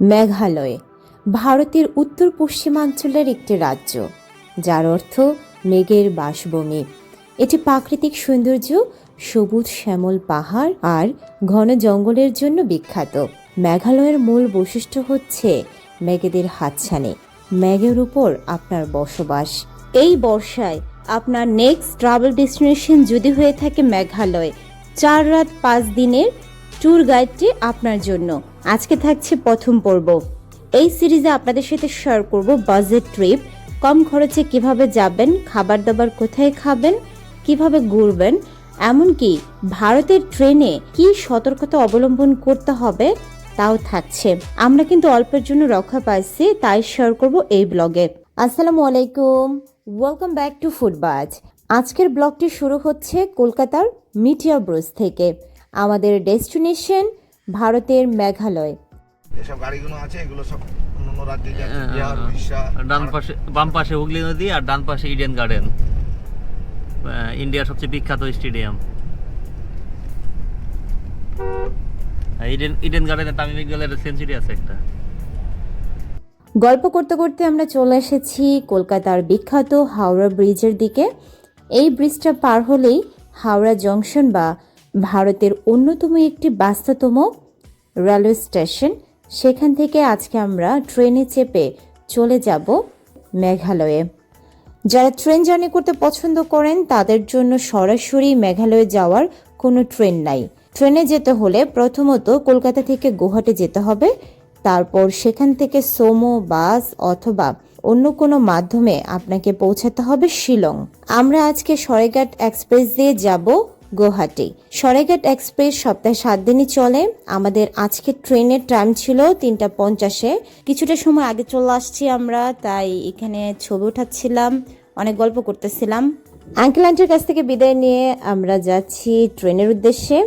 মেঘালয়, ভারতের উত্তর পশ্চিমাঞ্চলের একটি রাজ্য, যার অর্থ মেঘের বাসভূমি। এটি প্রাকৃতিক সৌন্দর্য, সবুজ শ্যামল পাহাড় আর ঘন জঙ্গলের জন্য বিখ্যাত। মেঘালয়ের মূল বৈশিষ্ট্য হচ্ছে মেঘেদের হাতছানি, মেঘের উপর আপনার বসবাস। এই বর্ষায় আপনার নেক্সট ট্রাভেল ডেস্টিনেশন যদি হয়ে থাকে মেঘালয়, চার রাত পাঁচ দিনের ট্যুর গাইডটি আপনার জন্য। আজকে থাকছে প্রথম পর্ব। এই সিরিজে আপনাদের সাথে শেয়ার করব বাজেট ট্রিপ কম খরচে কীভাবে যাবেন, খাবার দাবার কোথায় খাবেন, কীভাবে ঘুরবেন, এমনকি ভারতের ট্রেনে কি সতর্কতা অবলম্বন করতে হবে, তাও থাকছে। আমরা কিন্তু অল্পের জন্য রক্ষা পাইছি, তাই শেয়ার করব এই ব্লগে আসসালামু আলাইকুম। ওয়েলকাম ব্যাক টু ফুডবাজ আজকের ব্লগটি শুরু হচ্ছে কলকাতার মিটিয়া ব্রুজ থেকে। আমাদের ডেস্টিনেশন ভারতের মেঘালয়। এসব গাড়িগুলো আছে এগুলো সব অন্য রাজ্যে যাচ্ছে বিহার উড়িষ্যা ডান পাশে বাম পাশে হুগলি নদী আর ডান পাশে ইডেন গার্ডেন ইন্ডিয়ার সবচেয়ে বিখ্যাত স্টেডিয়াম। ইডেন ইডেন গার্ডেনে তামিম ইকবালের সেঞ্চুরি আছে একটা। গল্প করতে করতে আমরা চলে এসেছি কলকাতার বিখ্যাত হাওড়া ব্রিজের দিকে। এই ব্রিজটা পার হলেই হাওড়া জংশন বা ভারতের অন্যতম একটি ব্যস্ততম রেলওয়ে স্টেশন। সেখান থেকে আজকে আমরা ট্রেনে চেপে চলে যাব মেঘালয়ে। যারা ট্রেন জার্নি করতে পছন্দ করেন, তাদের জন্য সরাসরি মেঘালয়ে যাওয়ার কোনো ট্রেন নাই। ট্রেনে যেতে হলে প্রথমত কলকাতা থেকে গুয়াহাটি যেতে হবে। তারপর সেখান থেকে সোমো, বাস অথবা অন্য কোনো মাধ্যমে আপনাকে পৌঁছাতে হবে শিলং। আমরা আজকে সরেঘাট এক্সপ্রেস দিয়ে যাব। গুয়াহাটি। সরাইঘাট এক্সপ্রেস সপ্তাহে সাত দিনই চলে। আমাদের আজকে ট্রেনের টাইম ছিল তিনটা পঞ্চাশে। কিছুটা সময় আগে চলে আসছি আমরা, তাই এখানে ছবি উঠাচ্ছিলাম, অনেক গল্প করতেছিলাম। আঙ্কেল আন্টির কাছ থেকে বিদায় নিয়ে আমরা যাচ্ছি ট্রেনের উদ্দেশ্যে।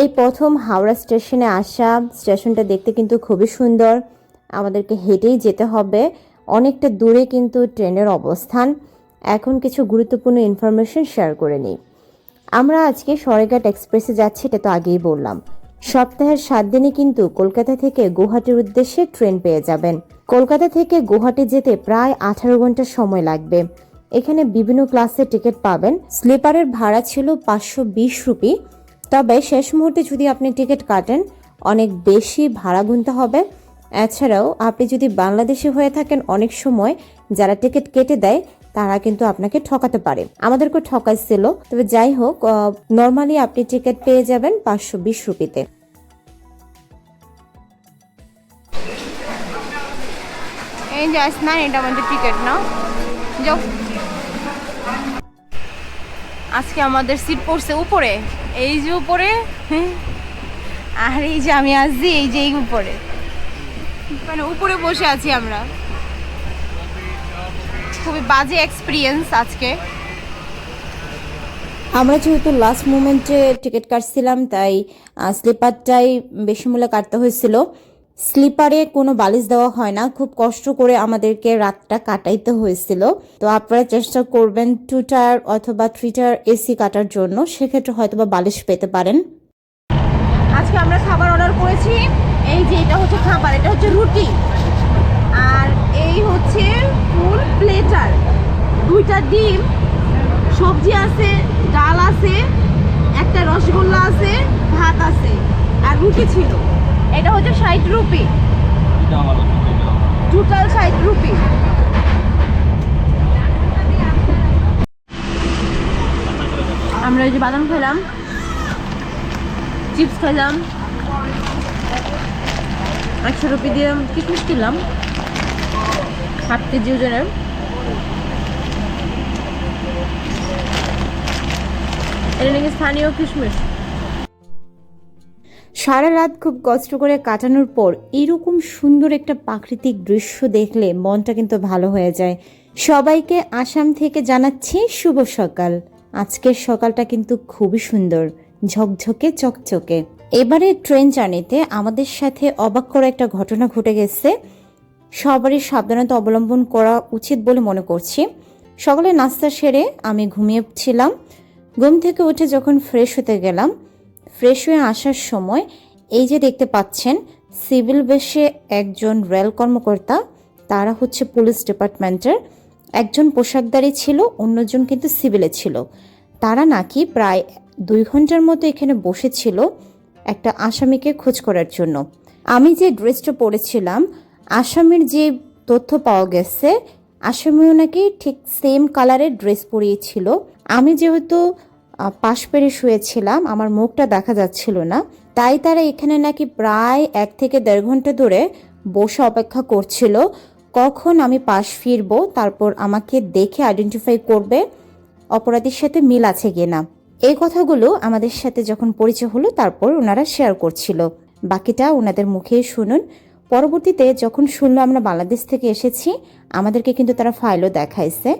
এই প্রথম হাওড়া স্টেশনে আসা, স্টেশনটা দেখতে কিন্তু খুবই সুন্দর। আমাদেরকে হেঁটেই যেতে হবে। অনেকটা দূরে কিন্তু ট্রেনের অবস্থান। এখন কিছু গুরুত্বপূর্ণ ইনফরমেশন শেয়ার করে নিই। আমরা আজকে সরেঘাট এক্সপ্রেসে যাচ্ছি, এটা তো আগেই বললাম। সপ্তাহের সাত দিনে কিন্তু কলকাতা থেকে গুয়াহাটির উদ্দেশ্যে ট্রেন পেয়ে যাবেন। কলকাতা থেকে গুয়াহাটি যেতে প্রায় আঠারো ঘণ্টা সময় লাগবে। এখানে বিভিন্ন ক্লাসের টিকিট পাবেন। স্লিপারের ভাড়া ছিল পাঁচশো বিশ রুপি। তবে শেষ মুহূর্তে যদি আপনি টিকিট কাটেন, অনেক বেশি ভাড়া গুনতে হবে। এছাড়াও আপনি যদি বাংলাদেশি হয়ে থাকেন অনেক সময়, যারা টিকিট কেটে দেয়, তারা কিন্তু আপনাকে ঠকাতে পারে। আমাদেরকে ঠকাইছিল, তবে যাই হোক নর্মালি আপনি টিকিট পেয়ে যাবেন পাঁচশো বিশ রুপিতে টিকিট আজকে আমাদের সিট পড়ছে উপরে। এই যে উপরে আর এই যে আমি আসছি, এই যে এই উপরে। মানে উপরে বসে আছি আমরা। খুবই বাজে এক্সপিরিয়েন্স আজকে। আমরা যেহেতু লাস্ট মোমেন্টে টিকিট কাটছিলাম তাই স্লিপারটাই বেশি মূল্যে কাটতে হয়েছিল। স্লিপারে কোনো বালিশ দেওয়া হয় না খুব কষ্ট করে আমাদেরকে রাতটা কাটাইতে হয়েছিল। তো আপনারা চেষ্টা করবেন টু টায়ার অথবা থ্রি টায়ার এসি কাটার জন্য সেক্ষেত্রে হয়তো বা বালিশ পেতে পারেন। আজকে আমরা খাবার অর্ডার করেছি। এই যে এটা হচ্ছে খাবার এটা হচ্ছে রুটি। আর এই হচ্ছে ফুল প্লেটার। দুইটা ডিম সবজি আছে ডাল আছে একটা রসগোল্লা আছে ভাত আছে আর রুটি ছিল। এটা হচ্ছে ষাট রুপি। টোটাল ষাট রুপি। আমরা এই যে বাদাম খেলাম চিপস খেলাম। একশো রুপি দিয়ে কিশমিশ কিনলাম। সাত কেজি ওজনের। এটা নাকি স্থানীয় কিশমিশ। সারা রাত খুব কষ্ট করে কাটানোর পর এরকম সুন্দর একটা প্রাকৃতিক দৃশ্য দেখলে মনটা কিন্তু ভালো হয়ে যায়। সবাইকে আসাম থেকে জানাচ্ছি শুভ সকাল। আজকের সকালটা কিন্তু খুবই সুন্দর। ঝকঝকে, চকচকে। এবারে ট্রেন জার্নিতে আমাদের সাথে অবাক করা একটা ঘটনা ঘটে গেছে। সবারই সাবধানতা অবলম্বন করা উচিত বলে মনে করছি। সকালে নাস্তা সেরে আমি ঘুমিয়েছিলাম ঘুম থেকে উঠে যখন ফ্রেশ হতে গেলাম ফ্রেশ হয়ে আসার সময় এই যে দেখতে পাচ্ছেন, সিভিল বেশে একজন রেল কর্মকর্তা, তারা হচ্ছে পুলিশ ডিপার্টমেন্টের। একজন পোশাকদারি ছিল, অন্যজন কিন্তু সিভিলে ছিল। তারা নাকি প্রায় দুই ঘণ্টার মতো এখানে বসেছিল একটা আসামিকে খোঁজ করার জন্য। আমি যে ড্রেসটা পরেছিলাম, আসামির যে তথ্য পাওয়া গেছে, আসামিও নাকি ঠিক সেম কালারের ড্রেস পরিয়েছিল। আমি যেহেতু পাশ পেরে শুয়েছিলাম, আমার মুখটা দেখা যাচ্ছিল না, তাই তারা এখানে নাকি প্রায় এক থেকে দেড় ঘণ্টা ধরে বসে অপেক্ষা করছিল। কখন আমি পাশ ফিরবো, তারপর আমাকে দেখে আইডেন্টিফাই করবে, অপরাধীর সাথে মিল আছে কিনা। এই কথাগুলো আমাদের সাথে যখন পরিচয় হলো, তারপর ওনারা শেয়ার করছিল। বাকিটা ওনাদের মুখেই শুনুন। পরবর্তীতে যখন শুনলো আমরা বাংলাদেশ থেকে এসেছি, আমাদেরকে কিন্তু তারা ফাইলও দেখাইছে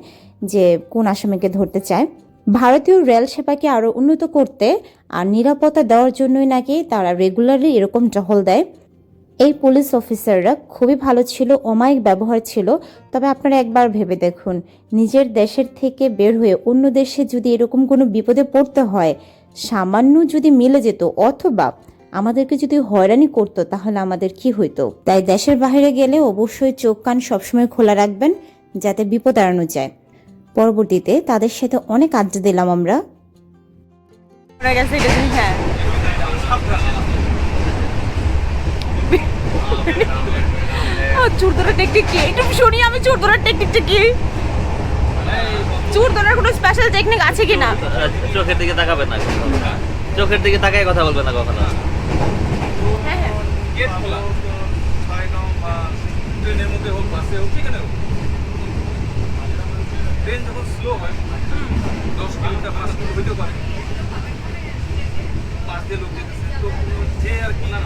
যে কোন আসামিকে ধরতে চায়। ভারতীয় রেল সেবাকে আরও উন্নত করতে আর নিরাপত্তা দেওয়ার জন্যই নাকি তারা রেগুলারলি এরকম টহল দেয়। এই পুলিশ অফিসাররা খুবই ভালো ছিল অমায়িক ব্যবহার ছিল, তবে আপনারা একবার ভেবে দেখুন, নিজের দেশের থেকে বের হয়ে অন্য দেশে যদি এরকম কোনো বিপদে পড়তে হয়, সামান্য যদি মিলে যেত অথবা আমাদেরকে যদি হয়রানি করতো, তাহলে আমাদের কি হইতো? তাই দেশের বাইরে গেলে অবশ্যই চোখ কান সবসময় খোলা রাখবেন, যাতে বিপদ এড়ানো যায়। পরবর্তীতে তাদের সাথে অনেক আড্ডা দিলাম আমরা। চুর ধরার টেকনিক কি? একটু শুনি আমি চুর ধরার টেকনিকটা কি? চুর ধরার কোনো স্পেশাল টেকনিক আছে কি না? চোখের দিকে তাকাবে না চোখের দিকে তাকায় কথা বলবে না কখনো। হ্যাঁ হ্যাঁ। ট্রেনের মধ্যে হোক বাসে হোক যেখানে হোক। ট্রেন যখন স্লো হয় দশ কিলোমিটার পাঁচ কিলোমিটার হইতেও পারে। পাঁচ দিয়ে লোক যেতেছে। তো যে আর কি না।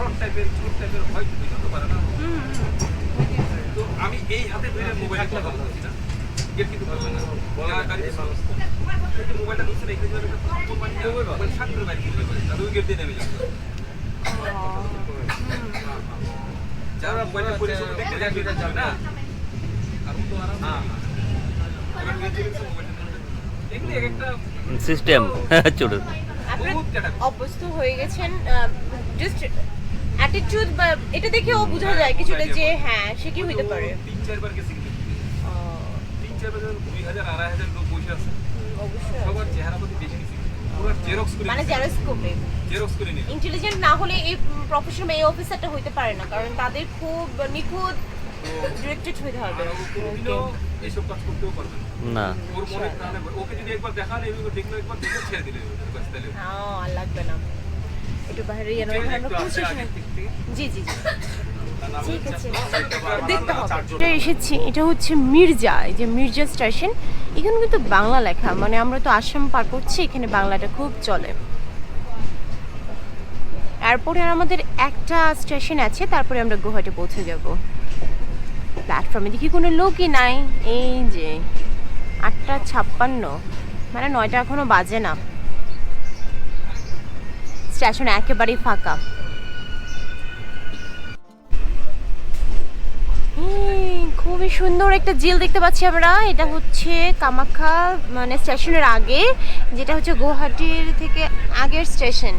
ফ্রন্ট টাইপের ছোট টাইপের হয় হইতে পারে না তো আমি এই হাতে ধরে মোবাইল কথা বলছি না গেট কিন্তু না গাড়ি মোবাইলটা ধরছে রেখে যাবে মোবাইল সাত করে বাইরে কিনতে পারে তাহলে গেট দিয়ে নেমে যাবে যারা মোবাইলটা পরিষেবা দেখতে যাবে না আর তো আরাম হ্যাঁ একটা সিস্টেম ক্যাটাগরি অভ্যস্ত হয়ে গেছেন জাস্ট অ্যাটিটিউড বা এটা দেখেও বোঝা যায় কিছুটা যে হ্যাঁ সে কি হইতে পারে। তিন চারবার গেছে তিন চারবার দুই হাজার আড়াই হাজার লোক বসে আছে। সবার চেহারা প্রতি দেখে জেরক্স করে মানে জেরক্স করে নিল ইন্টেলিজেন্ট না হলে এই প্রফেশন এই অফিসারটা হইতে পারে না কারণ তাদের খুব নিখুঁত ডিরেক্টেড হইতে হবে। এইসব কাজ করতেও পারবে না। ওর মনে ওকে যদি একবার দেখালে দেখল একবার দেখে ছেড়ে দিলে। হ্যাঁ আর লাগবে না। একটু বাইরে আমরা পৌঁছে জি জি জি। ঠিক আছে। দেখতে হবে। এসেছি এটা হচ্ছে মির্জা এই যে মির্জা স্টেশন। এখানে কিন্তু বাংলা লেখা মানে আমরা তো আসাম পার করছি এখানে বাংলাটা খুব চলে। এরপরে আর আমাদের একটা স্টেশন আছে তারপরে আমরা গুয়াহাটি পৌঁছে যাব। প্ল্যাটফর্মে দেখি কোনো লোকই নাই। এই যে আটটা ছাপ্পান্ন মানে নয়টা এখনও বাজে না। স্টেশন একেবারেই ফাঁকা। খুবই সুন্দর একটা ঝিল দেখতে পাচ্ছি আমরা। এটা হচ্ছে কামাখ্যা মানে স্টেশনের আগে, যেটা হচ্ছে গুয়াহাটির থেকে আগের স্টেশন।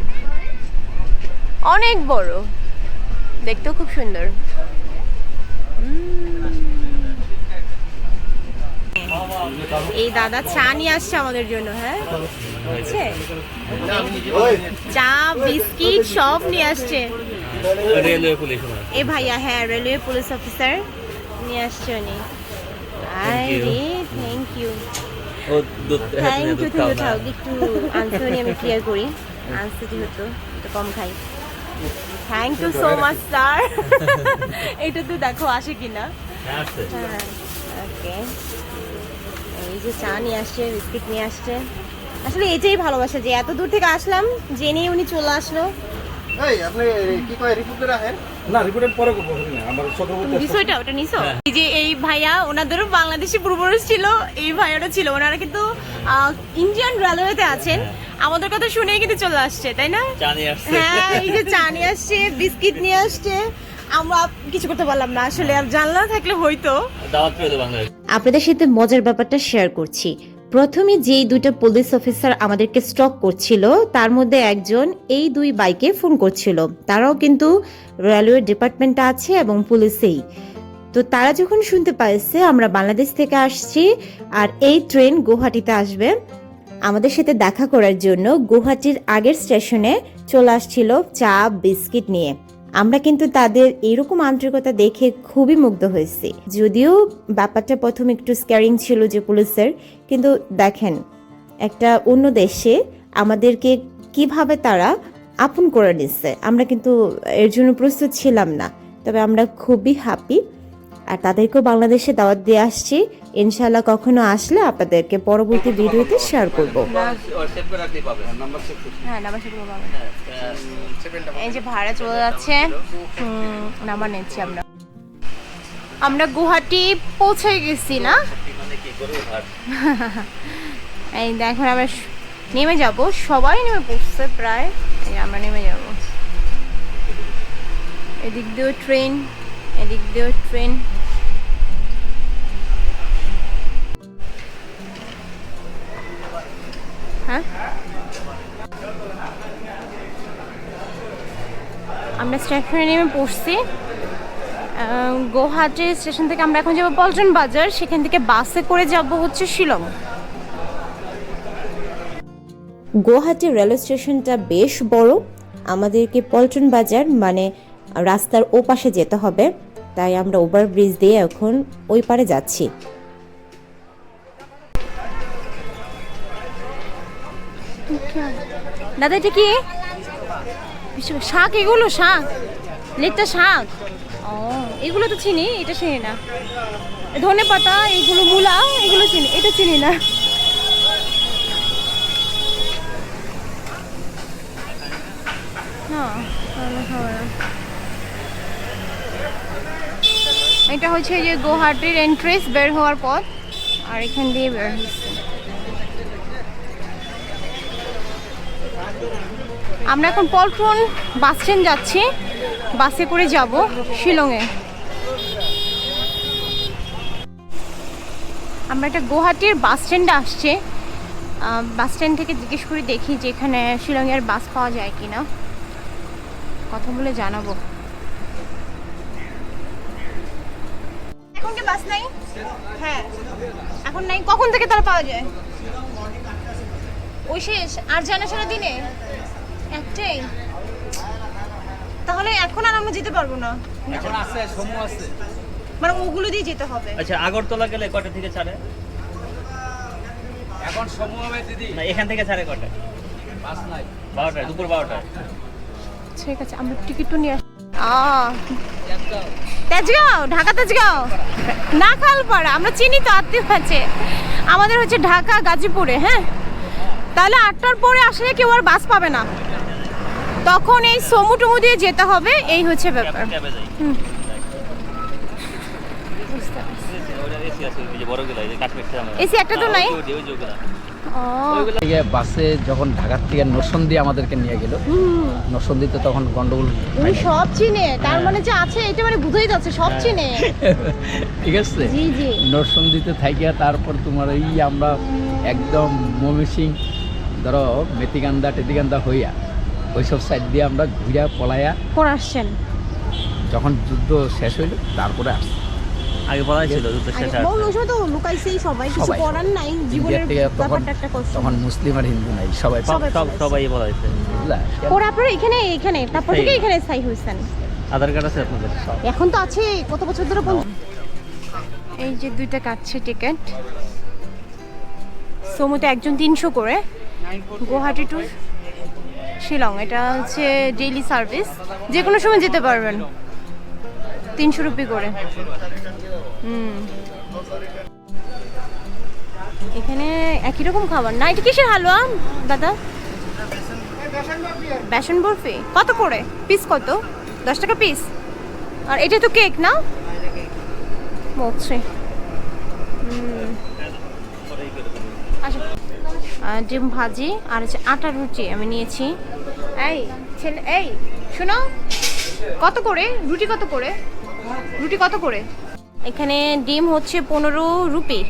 অনেক বড়। দেখতেও খুব সুন্দর। এই দাদা চা নিয়ে আসছে আমাদের জন্য হ্যাঁ? হচ্ছে চা বিস্কিট সব নিয়ে আসছে। রেলওয়ে পুলিশ এ ভাইয়া হ্যাঁ রেলওয়ে পুলিশ অফিসার নিয়ে আসছে উনি। আরে থ্যাংক ইউ ও থ্যাংক ইউ থ্যাংক ইউ একটু আনসার নিয়ে আমি ক্লিয়ার করি। আনসার যেহেতু একটু কম খাই। Thank you so much sir এটা তো দেখো আসে কিনা। হ্যাঁ, হ্যাঁ ওকে এই যে চা নিয়ে আসছে বিস্কিট নিয়ে আসছে। আসলে এটাই ভালোবাসা যে এত দূর থেকে আসলাম জেনে উনি চলে আসলো। এই আপনি কি কয় রিপোর্ট রাখেন না রিপোর্টের পরে করব না আমার ছত্রপতি বিষয়টা ওটা নিছো? এই যে এই ভাইয়া ওনাদেরও বাংলাদেশি পূর্বপুরুষ ছিল এই ভাইয়াটা ছিল। ওনারা কিন্তু ইন্ডিয়ান রেলওয়েতে আছেন। আমাদের কথা শুনেই কিন্তু চলে আসছে তাই না? হ্যাঁ এই যে চা নিয়ে আসছে বিস্কিট নিয়ে আসছে। আমরা কিছু করতে পারলাম না আসলে আর জানলা থাকলে হয়তো আপনাদের সাথে মজার ব্যাপারটা শেয়ার করছি। প্রথমে যেই দুইটা পুলিশ অফিসার আমাদেরকে স্টক করছিল, তার মধ্যে একজন এই দুই বাইকে ফোন করছিল। তারাও কিন্তু রেলওয়ে ডিপার্টমেন্টে আছে এবং পুলিশেই তো তারা যখন শুনতে পাইছে, আমরা বাংলাদেশ থেকে আসছি আর এই ট্রেন গুয়াহাটিতে আসবে। আমাদের সাথে দেখা করার জন্য গুয়াহাটির আগের স্টেশনে চলে আসছিল চা, বিস্কিট নিয়ে। আমরা কিন্তু তাদের এরকম আন্তরিকতা দেখে খুবই মুগ্ধ হয়েছি। যদিও ব্যাপারটা প্রথম একটু স্ক্যারিং ছিল যে পুলিশের, কিন্তু দেখেন, একটা অন্য দেশে আমাদেরকে কীভাবে তারা আপন করে নিচ্ছে, আমরা কিন্তু এর জন্য প্রস্তুত ছিলাম না। তবে আমরা খুবই হ্যাপি আর তাদেরকেও বাংলাদেশে দাওয়াত দিয়ে আসছি। ইনশাল্লাহ কখনো আসলে আপনাদেরকে পরবর্তী ভিডিওতে শেয়ার করব। হ্যাঁ এই যে ভাড়া চলে যাচ্ছে। আমরা। আমরা গুয়াহাটি পৌঁছে গেছি না? এই দেখুন আমরা নেমে যাব। সবাই নেমে পড়ছে প্রায়। আমরা নেমে যাব। এদিক দিয়েও ট্রেন এদিক দিয়েও ট্রেন হ্যাঁ আমরা স্টেশনে নেমে পড়ছি। আহ, গুয়াহাটি স্টেশন থেকে আমরা এখন যাব পল্টন বাজার। সেখান থেকে বাসে করে যাব হচ্ছে শিলং। গুয়াহাটি রেল স্টেশনটা বেশ বড়। আমাদেরকে পল্টন বাজার মানে রাস্তার ওপাশে যেতে হবে। তাই আমরা ওভারব্রিজ দিয়ে এখন ওই পারে যাচ্ছি। দাদা এটা কি? শাক এগুলো শাক? লেটটা শাক? ও এগুলো তো চিনি এটা চিনি না। ধনে পাতা এগুলো মূলা এগুলো চিনি এটা চিনি না না, তাহলে হবে না। এটা হচ্ছে যে গুয়াহাটির এন্ট্রেন্স বের হওয়ার পথ, আর এখান দিয়ে বের হচ্ছে। আমরা এখন পল্টন বাস স্ট্যান্ড যাচ্ছি বাসে করে যাব শিলংয়ে। আমরা একটা গুয়াহাটির বাস স্ট্যান্ডে আসছে। বাস স্ট্যান্ড থেকে জিজ্ঞেস করে দেখি যে এখানে শিলংয়ের বাস পাওয়া যায় কিনা। কথা বলে জানাব। এখন কি বাস নাই? হ্যাঁ। এখন নাই। কখন থেকে তারা পাওয়া যায়? ওই শেষ। আর জানা সারা দিনে? একটাই? তাহলে এখন আর আমরা যেতে পারব না। এখন আছে সমু আছে। মানে ওগুলো দিয়ে যেতে হবে। আচ্ছা আগরতলা গেলে কটা থেকে ছাড়ে? এখন সমু হবে দিদি। না এখান থেকে ছাড়ে কটা? বাস নাই। বারোটায় দুপুর বারোটায়। ঠিক আছে আমরা টিকিট তো নিয়ে আস আহ, তেজগাঁও ঢাকা তেজগাঁও। না খালপাড়া আমরা চিনি তো আত্মীয় আছে। আমাদের হচ্ছে ঢাকা গাজীপুরে হ্যাঁ? তাহলে আটটার পরে আসলে কেউ আর বাস পাবে না। তখন এই সমু টমু দিয়ে যেতে হবে এই হচ্ছে ব্যাপার। এসি একটা তো নাই? বাসে যখন ঢাকার থেকে নরসন্দী আমাদেরকে নিয়ে গেল। হুম। তখন গন্ডগোল উনি সব চিনে। তার মানে যে আছে এটা মানে বুঝেই যাচ্ছে সব চিনে। ঠিক আছে? জি জি। নরসন্দীতে থাকিয়া তারপর তোমার এই আমরা একদম মমিসিং ধরো মেতিকান্দা টেতিকান্দা হইয়া ওইসব সাইড দিয়ে আমরা ঘুরিয়া পলাইয়া আসছেন যখন যুদ্ধ শেষ হইল তারপরে আসছি। আগে বলাই ছিল যুদ্ধ শেষ আগে আর ওই সময় তো লুকাইছেই সবাই কিছু সবাই। করার নাই জীবনের ইন্ডিয়ার থেকে তখন ব্যাপারটা একটা কষ্ট। তখন মুসলিম আর হিন্দু নাই সবাই সব সবাই সব বলাইছে। সবাই বলাইছে বুঝলা? পরে আপনারা এখানে এখানে তারপর থেকে সেই। এখানে স্থায়ী হয়েছেন। আধার কার্ড আছে আপনাদের? এখন তো আছে কত বছর ধরে বন্ধ এই যে দুইটা কাটছে টিকিট। সমুতে একজন তিনশো করে গুয়াহাটি টু শিলং। এটা হচ্ছে ডেইলি সার্ভিস যে কোনো সময় যেতে পারবেন। তিনশো রুপি করে। হুম। এখানে একই রকম খাবার। না, এটা কিসের হালুয়া, দাদা? বেসন বরফি। কত করে? পিস কত? দশ টাকা পিস আর এটা তো কেক না? আচ্ছা। ডিম ভাজি আর হচ্ছে আটার রুটি আমি নিয়েছি। এই, ছেলে, এই, শোনো। কত করে? রুটি কত করে? রুটি কত করে? এখানে ডিম হচ্ছে পনেরো রুপি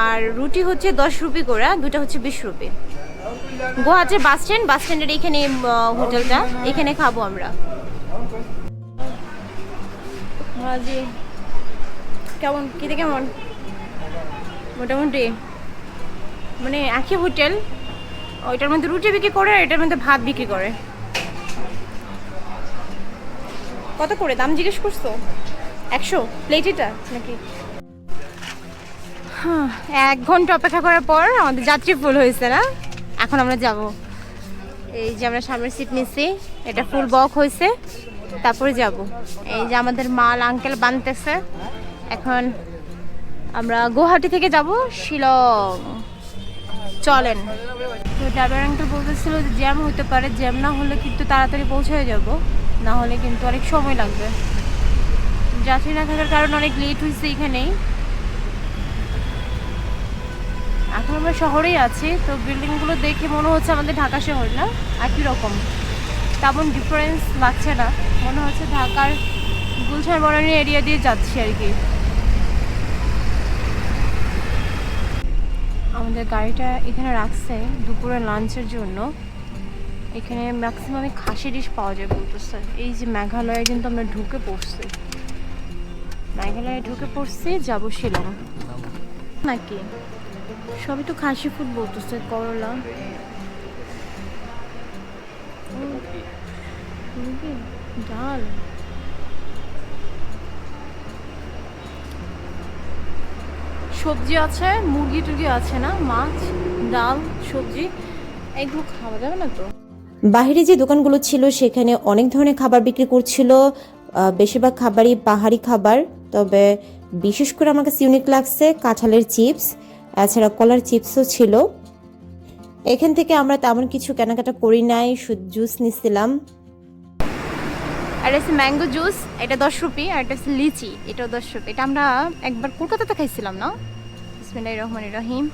আর রুটি হচ্ছে দশ রুপি করে দুটা হচ্ছে বিশ রুপি। গুয়াহাটির বাস স্ট্যান্ড বাস স্ট্যান্ডের এখানে হোটেলটা। এখানে খাব আমরা। জি কেমন? খেতে কেমন? মোটামুটি। মানে একই হোটেল ওইটার মধ্যে রুটি বিক্রি করে আর এটার মধ্যে ভাত বিক্রি করে। কত করে? দাম জিজ্ঞেস করছ? একশো? প্লেট এটা নাকি? এক ঘণ্টা অপেক্ষা করার পর আমাদের যাত্রী ফুল হয়েছে না? এখন আমরা যাব। এই যে আমরা সামনের সিট নিচ্ছি এটা ফুল বক হয়েছে, তারপরে যাব। এই যে আমাদের মাল আঙ্কেল বানতেছে। এখন আমরা গুয়াহাটি থেকে যাব, শিলং। চলেন। তো ড্রাইভার আঙ্কেল বলতেছিল যে জ্যাম হতে পারে, জ্যাম না হলে কিন্তু তাড়াতাড়ি পৌঁছে যাব। না হলে কিন্তু অনেক সময় লাগবে। যাত্রী না থাকার কারণে অনেক লেট হয়েছে এখানেই। এখন আমরা শহরেই আছি, তো বিল্ডিংগুলো দেখে মনে হচ্ছে আমাদের ঢাকা শহর না? একই রকম। তেমন ডিফারেন্স লাগছে না। মনে হচ্ছে ঢাকার গুলশান বনানী এরিয়া দিয়ে যাচ্ছি আর কি। আমাদের গাড়িটা এখানে রাখছে দুপুরে লাঞ্চের জন্য। এখানে ম্যাক্সিমাম খাসি ডিশ পাওয়া যায় বলতেছে। এই যে মেঘালয়ে কিন্তু আমরা ঢুকে পড়ছি। মেঘালয়ে ঢুকে পড়ছি, যাব শিলং। নাকি? সবই তো খাসি ফুড বলতেছে, করলা। ডাল। সবজি আছে, মুরগি টুরগি আছে না? মাছ, ডাল, সবজি, এগুলো খাওয়া যাবে না তো? বাইরে যে দোকানগুলো ছিল, সেখানে অনেক ধরনের খাবার বিক্রি করছিল বেশিরভাগ খাবারই পাহাড়ি খাবার, তবে বিশেষ করে আমার কাছে ইউনিক লাগছে কাঁঠালের চিপস এছাড়া কলার চিপসও ছিল। এখান থেকে আমরা তেমন কিছু কেনাকাটা করি নাই, শুধু জুস নিছিলাম। আর আছে ম্যাঙ্গো জুস এটা দশ রুপি, আর এটা লিচি, এটাও দশ রুপি। এটা আমরা একবার কলকাতাতে খাইছিলাম, না? বিসমিল্লাহির রহমানির রহিম।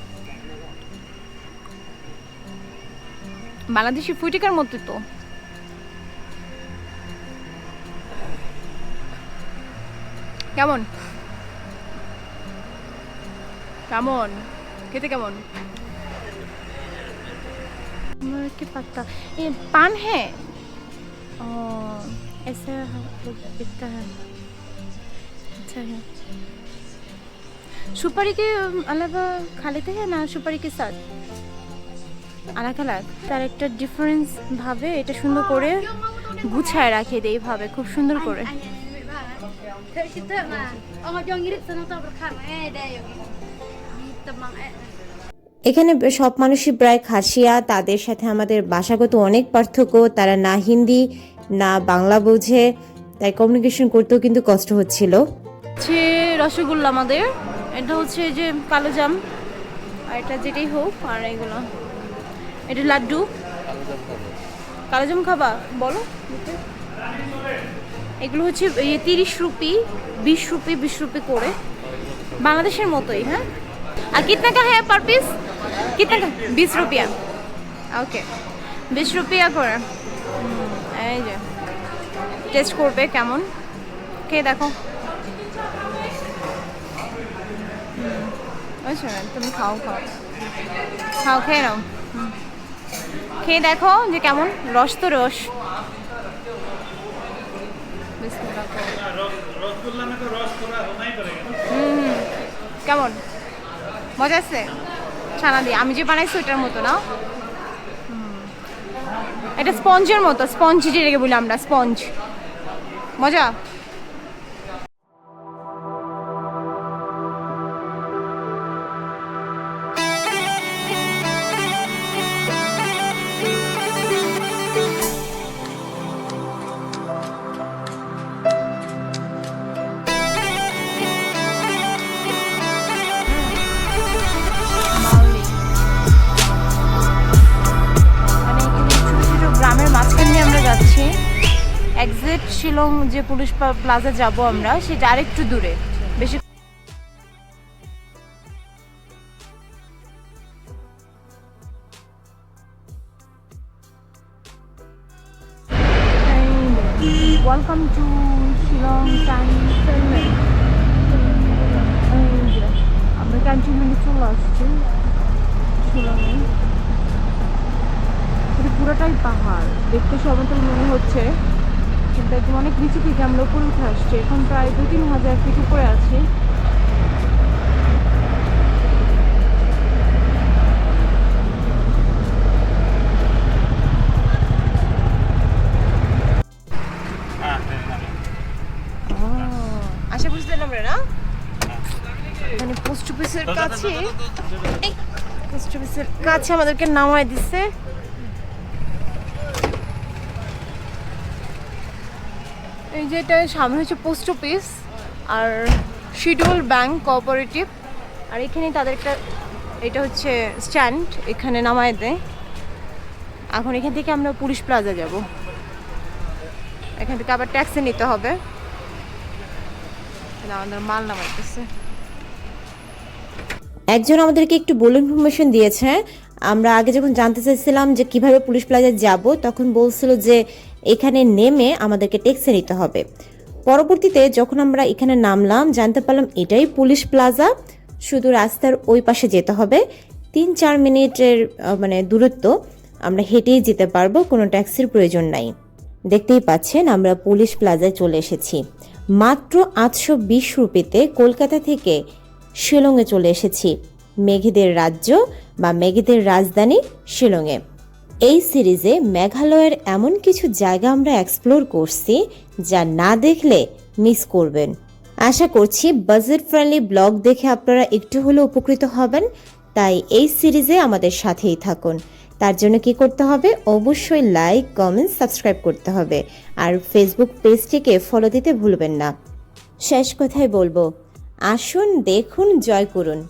বাংলাদেশি ফুটিকার মতো তো কেমন কেমন খেতে কেমন আমার কি পাত্তা এ পান হ্যাঁ ओह, ऐसा लोग बिकता है अच्छा है सुपारी के अलावा खा लेते हैं না সুপারি के साथ আলাদা আলাদা তার একটা ডিফারেন্স ভাবে এটা সুন্দর করে গুছায় রাখে দেয় এইভাবে খুব সুন্দর করে। এখানে সব মানুষই প্রায় খাসিয়া তাদের সাথে আমাদের ভাষাগত অনেক পার্থক্য তারা না হিন্দি না বাংলা বোঝে তাই কমিউনিকেশন করতেও কিন্তু কষ্ট হচ্ছিল। হচ্ছে রসগোল্লা আমাদের এটা হচ্ছে যে কালো জাম আর এটা যেটাই হোক আর এগুলো। এটা লাড্ডু। কালো জাম খাবা? বলো। এগুলো হচ্ছে, এই তিরিশ রুপি, বিশ রুপি বিশ রুপি করে। বাংলাদেশের মতোই হ্যাঁ? আর কিতনা কা হ্যাঁ পার পিস? কিতনা কা? বিশ রুপিয়া। ওকে। বিশ রুপিয়া করে। এই যে। টেস্ট করবে কেমন? খেয়ে দেখো। আচ্ছা তুমি খাও খাও। খাও, খেয়ে নাও। খেয়ে দেখো যে কেমন রস তো রস। কেমন? মজা আছে? ছানা দিয়ে। আমি যে বানাইছি ওইটার মতো না? এটা স্পঞ্জের মতো, স্পঞ্জ যেটাকে বলি আমরা, স্পঞ্জ। মজা? শিলং যে পুলিশ প্লাজা যাব আমরা, সেটা আরেকটু দূরে। বেশি ওয়েলকাম টু শিলং আমরা ক্যান্টনমেন্টে চলে আসছি শিলংয়ে পুরোটাই পাহাড়। দেখতে সমতল মনে হচ্ছে। কিন্তু একদম অনেক নিচে থেকে আমরা উপরে উঠে আসছি এখন প্রায় দু তিন হাজার ফিট উপরে আছি আশা বুঝলেন আমরা না এখানে পোস্ট অফিসের কাছে পোস্ট অফিসের কাছে আমাদেরকে নামায় দিছে এই যে এটা সামনে হচ্ছে পোস্ট অফিস আর শিডিউল ব্যাংক কোঅপারেটিভ। আর এখানে তাদের একটা, এটা হচ্ছে স্ট্যান্ড এখানে নামায় দেয়। এখন এখান থেকে আমরা পুলিশ প্লাজা যাব। এখান থেকে আবার ট্যাক্সি নিতে হবে। আমাদের মাল নামাইতেছে। একজন আমাদেরকে একটু বলে ইনফরমেশন দিয়েছে। আমরা আগে যখন জানতে চাইছিলাম যে কীভাবে পুলিশ প্লাজায় যাব, তখন বলছিল যে এখানে নেমে আমাদেরকে ট্যাক্সি নিতে হবে। পরবর্তীতে যখন আমরা এখানে নামলাম, জানতে পারলাম এটাই পুলিশ প্লাজা। শুধু রাস্তার ওই পাশে যেতে হবে। তিন চার মিনিটের মানে দূরত্ব আমরা হেঁটেই যেতে পারব, কোনো ট্যাক্সির প্রয়োজন নাই। দেখতেই পাচ্ছেন আমরা পুলিশ প্লাজায় চলে এসেছি। মাত্র আটশো বিশ রুপিতে কলকাতা থেকে শিলংয়ে চলে এসেছি। মেঘেদের রাজ্য বা মেঘেদের রাজধানী শিলংয়ে। এই সিরিজে মেঘালয়ের এমন কিছু জায়গা আমরা এক্সপ্লোর করছি যা না দেখলে মিস করবেন। আশা করছি বাজেট ফ্রেন্ডলি ব্লগ দেখে আপনারা একটু হলেও উপকৃত হবেন, তাই এই সিরিজে আমাদের সাথেই থাকুন। তার জন্য কি করতে হবে? অবশ্যই লাইক কমেন্ট সাবস্ক্রাইব করতে হবে। আর ফেসবুক পেজটিকে ফলো দিতে ভুলবেন না। শেষ কথাই বলব, আসুন দেখুন, জয় করুন।